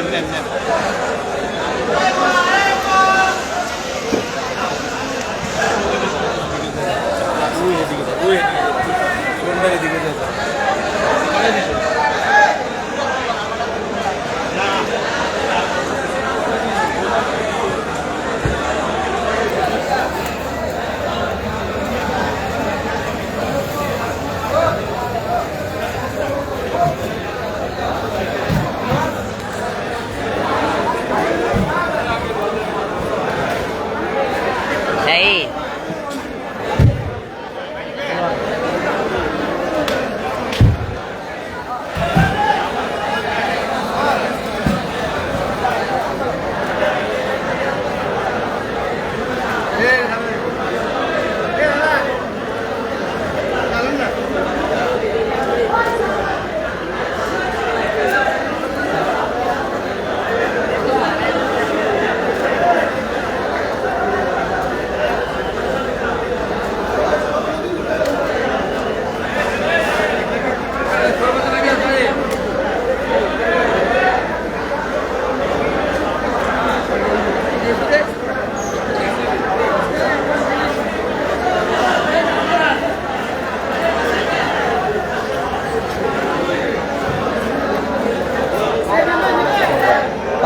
নেন নেন নেন এই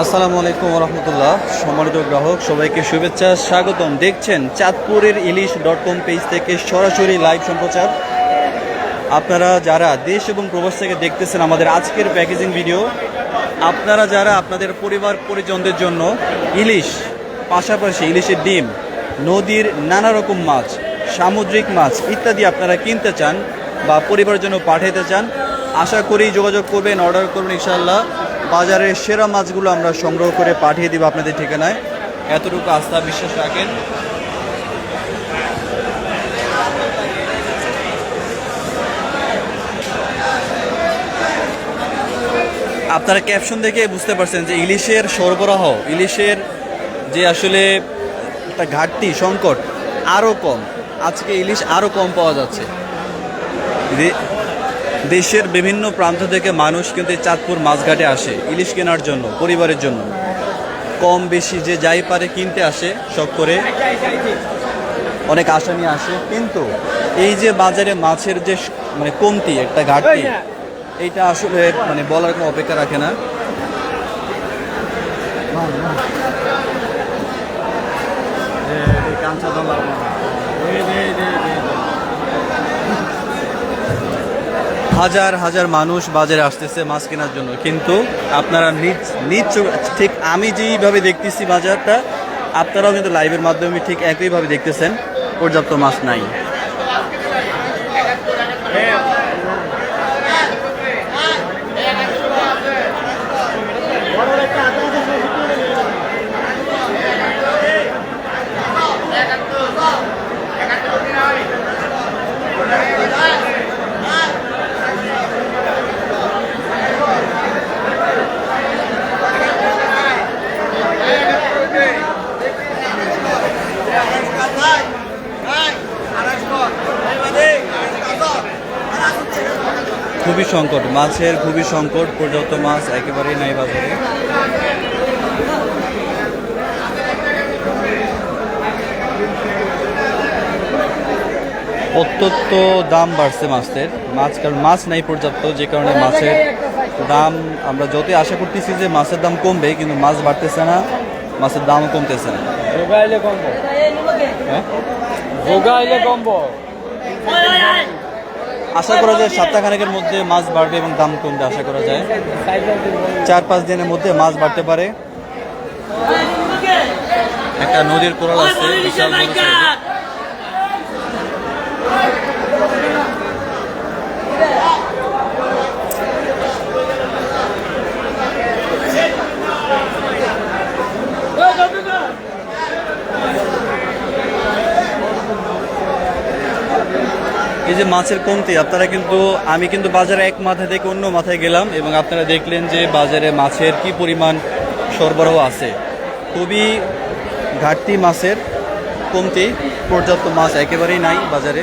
আসসালামু আলাইকুম রহমতুল্লাহ। সম্মানিত গ্রাহক, সবাইকে শুভেচ্ছা, স্বাগতম। দেখছেন চাঁদপুরের ইলিশ ডট কম পেজ থেকে সরাসরি লাইভ সম্প্রচার। আপনারা যারা দেশ এবং প্রবাস থেকে দেখতেছেন আমাদের আজকের প্যাকেজিং ভিডিও, আপনারা যারা আপনাদের পরিবার পরিজনদের জন্য ইলিশ, পাশাপাশি ইলিশের ডিম, নদীর নানা রকম মাছ, সামুদ্রিক মাছ ইত্যাদি আপনারা কিনতে চান বা পরিবারের জন্য পাঠাইতে চান, আশা করি যোগাযোগ করবেন, অর্ডার করবেন ইনশাআল্লাহ। বাজারের সেরা মাছগুলো আমরা সংগ্রহ করে পাঠিয়ে দিব আপনাদের ঠিকানায়। এতটুকু আস্থা, বিশ্বাস রাখেন। আপনারা ক্যাপশন দেখে বুঝতে পারছেন যে ইলিশের সরবরাহ, ইলিশের যে আসলে একটা ঘাটতি, সংকট আরও কম। আজকে ইলিশ আরও কম পাওয়া যাচ্ছে। দেশের বিভিন্ন প্রান্ত থেকে মানুষ কিন্তু এই চাঁদপুর মাছঘাটে আসে, ইলিশ কেনার জন্য, পরিবারের জন্য। কম বেশি যে যাই পারে কিনতে আসে, শখ করে অনেক নিয়ে আসে। কিন্তু এই যে বাজারে মাছের যে মানে কমতি, একটা ঘাটতি, এইটা আসলে মানে বলার কোনো অপেক্ষা রাখে না। হাজার হাজার মানুষ বাজারে আসতেছে মাছ কেনার জন্য। কিন্তু আপনারা নিজ নিজ ঠিক আমি যেইভাবে দেখতেছি বাজারটা, আপনারাও কিন্তু লাইভের মাধ্যমে ঠিক একইভাবে দেখতেছেন, পর্যাপ্ত মাছ নাই। খুবই সংকট মাছের খুবই সংকট পর্যাপ্ত মাছ একেবারেই নাই বাজারে। অত্যন্ত দাম বাড়ছে মাছের মাছ কারণ মাছ নাই পর্যাপ্ত যে কারণে মাছের দাম আমরা যতই আশা করতেছি যে মাছের দাম কমবে কিন্তু মাছ বাড়তেছে না মাছের দামও কমতেছে না। যোগাইলে এলে হ্যাঁ আশা করা যায় সপ্তাহখানেকের মধ্যে মাছ বাড়বে এবং দাম কমবে, আশা করা যায়। চার পাঁচ দিনের মধ্যে মাছ বাড়তে পারে। একটা নদীর কোরাল আছে, বিশাল যে মাছের কমতি, আপনারা কিন্তু, আমি কিন্তু বাজারে এক মাথা থেকে অন্য মাথায় গেলাম এবং আপনারা দেখলেন যে বাজারে মাছের কি পরিমাণ সরবরাহ আছে। খুবই ঘাটতি মাছের কমতি, পর্যাপ্ত মাছ একেবারেই নাই বাজারে।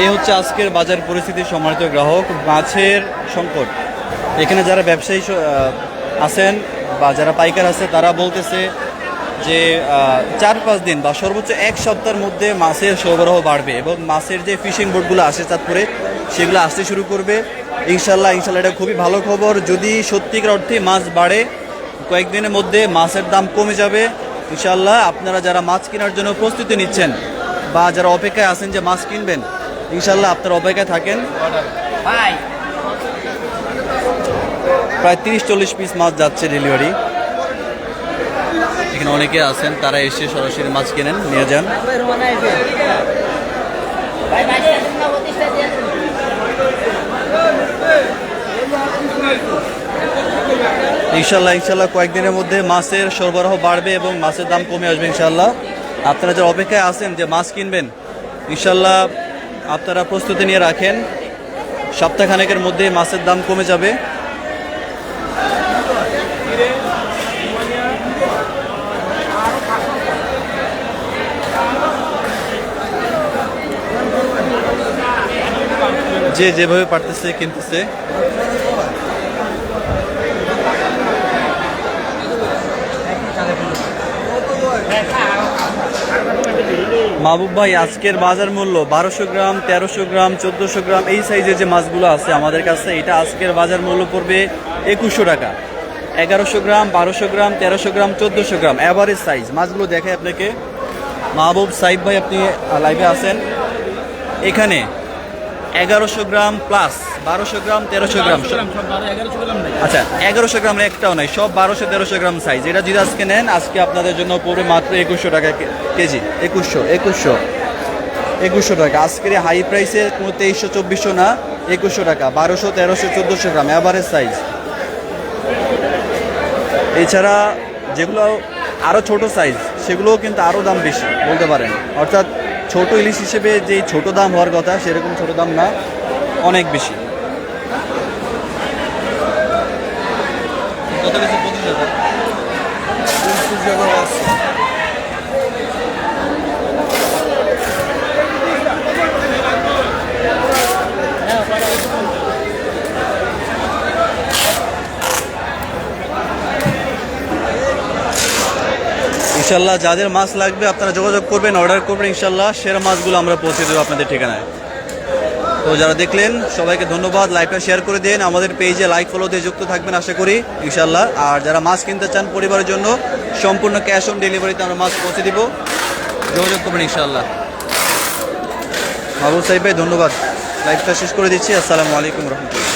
এই হচ্ছে আজকের বাজার পরিস্থিতি সম্মানিত গ্রাহক। মাছের সংকট। এখানে যারা ব্যবসায়ী আছেন বা যারা পাইকার আছে, তারা বলতেছে যে চার পাঁচ দিন বা সর্বোচ্চ এক সপ্তাহের মধ্যে মাছের সরবরাহ বাড়বে এবং মাছের যে ফিশিং বোটগুলো আসে চাঁদপুরে, সেগুলো আসতে শুরু করবে। ইনশাল্লাহ ইনশাল্লাহ এটা খুবই ভালো খবর। যদি সত্যিকার অর্থে মাছ বাড়ে, কয়েকদিনের মধ্যে মাছের দাম কমে যাবে। ইনশাল্লাহ, আপনারা যারা মাছ কেনার জন্য প্রস্তুতি নিচ্ছেন বা যারা অপেক্ষায় আছেন যে মাছ কিনবেন ইনশাল্লাহ আপনার অপেক্ষায় থাকেন। প্রায় তিরিশ চল্লিশ পিস মাছ যাচ্ছে ডেলিভারি এখানে অনেকে আছেন তারা এসে সরাসরি মাছ কেনেন নিয়ে যান। ইনশাল্লাহ ইনশাল্লাহ কয়েকদিনের মধ্যে মাছের সরবরাহ বাড়বে এবং মাছের দাম কমে আসবে ইনশাল্লাহ আপনারা যারা অপেক্ষায় আছেন যে মাছ কিনবেন ইনশাল্লাহ আপনারা প্রস্তুতি নিয়ে রাখেন। সপ্তাহখানেকের মধ্যে মাছের দাম কমে যাবে। যে যেভাবে পারতেছে কিনতেছে। মাহবুব ভাই, আজকের বাজার মূল্য বারোশো গ্রাম, তেরোশো গ্রাম, চোদ্দোশো গ্রাম, এই সাইজের যে মাছগুলো আছে আমাদের কাছে, এটা আজকের বাজার মূল্য পড়বে একুশশো টাকা। এগারোশো গ্রাম, বারোশো গ্রাম, তেরোশো গ্রাম, চোদ্দশো গ্রাম অ্যাভারেজ সাইজ মাছগুলো দেখে আপনাকে। মাহবুব সাইফ ভাই, আপনি লাইভে আছেন। এখানে এগারোশো গ্রাম প্লাস বারোশো গ্রাম তেরোশো গ্রাম আচ্ছা এগারোশো গ্রামের একটাও নাই সব বারোশো তেরোশো গ্রাম সাইজ এটা যদি আজকে নেন আজকে আপনাদের জন্য পড়বে মাত্র একুশশো টাকা কেজি। একুশশো একুশশো একুশশো টাকা। আজকের হাই প্রাইসে কোনো তেইশশো চব্বিশশো না একুশশো টাকা। বারোশো তেরোশো চোদ্দোশো গ্রাম অ্যাভারেজ সাইজ এছাড়া যেগুলো আরও ছোট সাইজ সেগুলোও কিন্তু আরও দাম বেশি বলতে পারেন। অর্থাৎ ছোট ইলিশ হিসেবে যেই ছোট দাম হওয়ার কথা সেরকম ছোট দাম না অনেক বেশি কত কেজি পঁচিশ হাজার পঁচিশ হাজার আছে ইনশাল্লাহ যাদের মাছ লাগবে আপনারা যোগাযোগ করবেন, অর্ডার করবেন ইনশাল্লাহ সেরা মাছগুলো আমরা পৌঁছে দেবো আপনাদের ঠিকানায়। তো যারা দেখলেন, সবাইকে ধন্যবাদ। লাইভটা শেয়ার করে দিন। আমাদের পেজে লাইক ফলো দিয়ে যুক্ত থাকবেন আশা করি ইনশাল্লাহ আর যারা মাছ কিনতে চান পরিবারের জন্য, সম্পূর্ণ ক্যাশ অন ডেলিভারিতে আমরা মাছ পৌঁছে দিব। যোগাযোগ করবেন ইনশাল্লাহ মাহবুব সাহেব ভাই, ধন্যবাদ। লাইভটা শেষ করে দিচ্ছি। আসসালামু আলাইকুম রহমতুল্লাহ।